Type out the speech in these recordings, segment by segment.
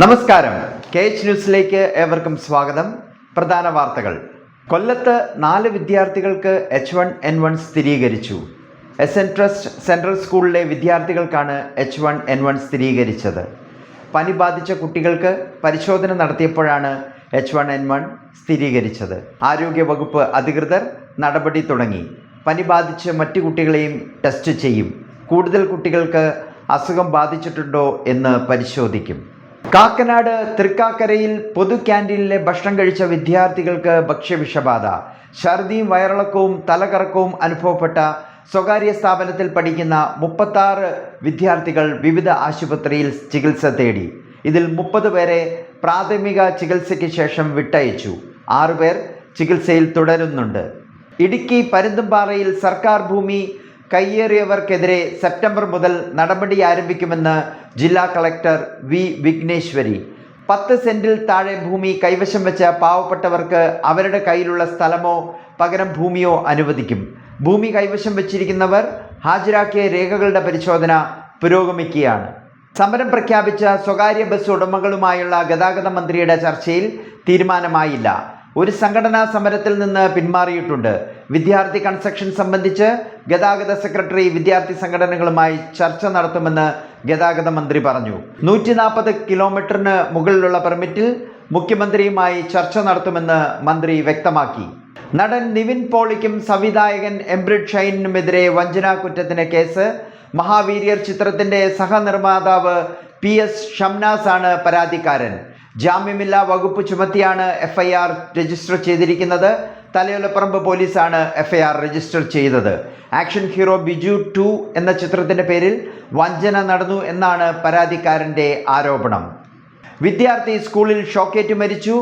നമസ്കാരം. K H ന്യൂസിലേക്ക് ഏവർക്കും സ്വാഗതം. പ്രധാന വാർത്തകൾ. കൊല്ലത്ത് നാല് വിദ്യാർത്ഥികൾക്ക് എച്ച് വൺ എൻ വൺ സ്ഥിരീകരിച്ചു. എസ് എൻ ട്രസ്റ്റ് സെൻട്രൽ സ്കൂളിലെ വിദ്യാർത്ഥികൾക്കാണ് എച്ച് വൺ എൻ വൺ സ്ഥിരീകരിച്ചത്. പനി ബാധിച്ച കുട്ടികൾക്ക് പരിശോധന നടത്തിയപ്പോഴാണ് എച്ച് വൺ എൻ വൺ സ്ഥിരീകരിച്ചത്. ആരോഗ്യവകുപ്പ് അധികൃതർ നടപടി തുടങ്ങി. പനി ബാധിച്ച് മറ്റു കുട്ടികളെയും ടെസ്റ്റ് ചെയ്യും. കൂടുതൽ കുട്ടികൾക്ക് അസുഖം ബാധിച്ചിട്ടുണ്ടോ എന്ന് പരിശോധിക്കും. കാക്കനാട് തൃക്കാക്കരയിൽ പൊതു ക്യാന്റീനിലെ ഭക്ഷണം കഴിച്ച വിദ്യാർത്ഥികൾക്ക് ഭക്ഷ്യവിഷബാധ. ഛർദിയും വയറിളക്കവും തലകറക്കവും അനുഭവപ്പെട്ട സ്വകാര്യ സ്ഥാപനത്തിൽ പഠിക്കുന്ന മുപ്പത്താറ് വിദ്യാർത്ഥികൾ വിവിധ ആശുപത്രിയിൽ ചികിത്സ തേടി. ഇതിൽ മുപ്പത് പേരെ പ്രാഥമിക ചികിത്സയ്ക്ക് ശേഷം വിട്ടയച്ചു. ആറുപേർ ചികിത്സയിൽ തുടരുന്നുണ്ട്. ഇടുക്കി പരുന്തുംപാറയിൽ സർക്കാർ ഭൂമി കയ്യേറിയവർക്കെതിരെ സെപ്റ്റംബർ മുതൽ നടപടി ആരംഭിക്കുമെന്ന് ജില്ലാ കളക്ടർ വി വിഘ്നേശ്വരി. പത്ത് സെന്റിൽ താഴെ ഭൂമി കൈവശം വെച്ച പാവപ്പെട്ടവർക്ക് അവരുടെ കയ്യിലുള്ള സ്ഥലമോ പകരം ഭൂമിയോ അനുവദിക്കും. ഭൂമി കൈവശം വെച്ചിരിക്കുന്നവർ ഹാജരാക്കിയ രേഖകളുടെ പരിശോധന പുരോഗമിക്കുകയാണ്. സമരം പ്രഖ്യാപിച്ച സ്വകാര്യ ബസ് ഉടമകളുമായുള്ള ഗതാഗത മന്ത്രിയുടെ ചർച്ചയിൽ തീരുമാനമായില്ല. ഒരു സംഘടനാ സമരത്തിൽ നിന്ന് പിന്മാറിയിട്ടുണ്ട്. വിദ്യാർത്ഥി കൺസ്ട്രക്ഷൻ സംബന്ധിച്ച് ഗതാഗത സെക്രട്ടറി വിദ്യാർത്ഥി സംഘടനകളുമായി ചർച്ച നടത്തുമെന്ന് ഗതാഗത മന്ത്രി പറഞ്ഞു. നൂറ്റി നാൽപ്പത് കിലോമീറ്ററിന് മുകളിലുള്ള പെർമിറ്റിൽ മുഖ്യമന്ത്രിയുമായി ചർച്ച നടത്തുമെന്ന് മന്ത്രി വ്യക്തമാക്കി. നടൻ നിവിൻ പോളിക്കും സംവിധായകൻ എംബ്രിഡ് ഷൈനിനുമെതിരെ വഞ്ചനാ കുറ്റത്തിന് കേസ്. മഹാവീര്യർ ചിത്രത്തിന്റെ സഹനിർമ്മാതാവ് പി എസ് ഷംനാസ് ആണ് പരാതിക്കാരൻ. ജാമ്യമില്ലാ വകുപ്പ് ചുമത്തിയാണ് എഫ്ഐആർ രജിസ്റ്റർ ചെയ്തിരിക്കുന്നത്. തലയോലപ്പറമ്പ് പോലീസാണ് എഫ്ഐആർ രജിസ്റ്റർ ചെയ്തത്. ആക്ഷൻ ഹീറോ ബിജു ടു എന്ന ചിത്രത്തിന്റെ പേരിൽ വഞ്ചന നടന്നു എന്നാണ് പരാതിക്കാരന്റെ ആരോപണം. വിദ്യാർത്ഥി സ്കൂളിൽ ഷോക്കേറ്റ് മരിച്ചു.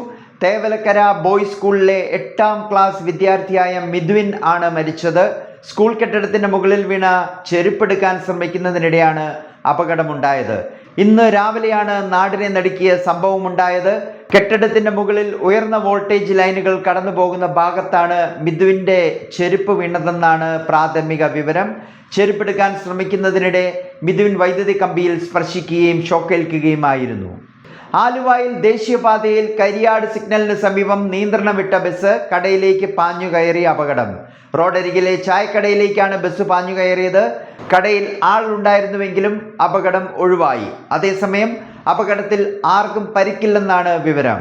തേവലക്കര ബോയ്സ് സ്കൂളിലെ എട്ടാം ക്ലാസ് വിദ്യാർത്ഥിയായ മിദ്വിൻ ആണ് മരിച്ചത്. സ്കൂൾ കെട്ടിടത്തിന്റെ മുകളിൽ വീണ ചെരുപ്പെടുക്കാൻ ശ്രമിക്കുന്നതിനിടെയാണ് അപകടമുണ്ടായത്. ഇന്ന് രാവിലെയാണ് നാടിനെ നടുക്കിയ സംഭവമുണ്ടായത്. കെട്ടിടത്തിന്റെ മുകളിൽ ഉയർന്ന വോൾട്ടേജ് ലൈനുകൾ കടന്നു പോകുന്ന ഭാഗത്താണ് മിഥുവിന്റെ ചെരുപ്പ് വീണതെന്നാണ് പ്രാഥമിക വിവരം. ചെരുപ്പെടുക്കാൻ ശ്രമിക്കുന്നതിനിടെ മിഥുവിൻ വൈദ്യുതി കമ്പിയിൽ സ്പർശിക്കുകയും ഷോക്കേൽക്കുകയുമായിരുന്നു. ആലുവായിൽ ദേശീയപാതയിൽ കരിയാട് സിഗ്നലിന് സമീപം നിയന്ത്രണം വിട്ട ബസ് കടയിലേക്ക് പാഞ്ഞു കയറിയ അപകടം. റോഡരികിലെ ചായക്കടയിലേക്കാണ് ബസ് പാഞ്ഞു കയറിയത്. കടയിൽ ആളുണ്ടായിരുന്നുവെങ്കിലും അപകടം ഒഴിവായി. അതേസമയം അപകടത്തിൽ ആർക്കും പരിക്കില്ലെന്നാണ് വിവരം.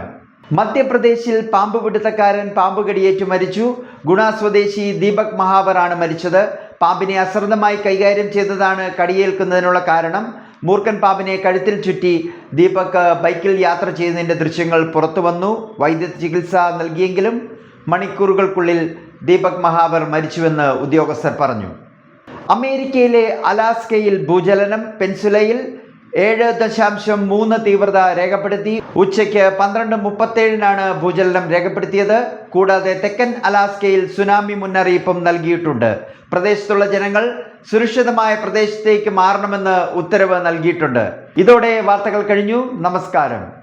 മധ്യപ്രദേശിൽ പാമ്പ് പിടുത്തക്കാരൻ പാമ്പ് കടിയേറ്റു മരിച്ചു. ഗുണ സ്വദേശി ദീപക് മഹാവർ ആണ് മരിച്ചത്. പാമ്പിനെ അശ്രദ്ധമായി കൈകാര്യം ചെയ്തതാണ് കടിയേൽക്കുന്നതിനുള്ള കാരണം. മൂർഖൻ പാമ്പിനെ കഴുത്തിൽ ചുറ്റി ദീപക് ബൈക്കിൽ യാത്ര ചെയ്യുന്നതിന്റെ ദൃശ്യങ്ങൾ പുറത്തു വന്നു വൈദ്യ ചികിത്സ നൽകിയെങ്കിലും മണിക്കൂറുകൾക്കുള്ളിൽ ദീപക് മഹാവർ മരിച്ചുവെന്ന് ഉദ്യോഗസ്ഥർ പറഞ്ഞു. അമേരിക്കയിലെ അലാസ്കയിൽ ഭൂചലനം പെൻസുലയിൽ ഏഴ് ദശാംശം മൂന്ന് തീവ്രത രേഖപ്പെടുത്തി. ഉച്ചയ്ക്ക് പന്ത്രണ്ട് മുപ്പത്തേഴിനാണ് ഭൂചലനം രേഖപ്പെടുത്തിയത്. കൂടാതെ തെക്കൻ അലാസ്കയിൽ സുനാമി മുന്നറിയിപ്പും നൽകിയിട്ടുണ്ട്. പ്രദേശത്തുള്ള ജനങ്ങൾ സുരക്ഷിതമായ പ്രദേശത്തേക്ക് മാറണമെന്ന് ഉത്തരവ് നൽകിയിട്ടുണ്ട്. ഇതോടെ വാർത്തകൾ കഴിഞ്ഞു. നമസ്കാരം.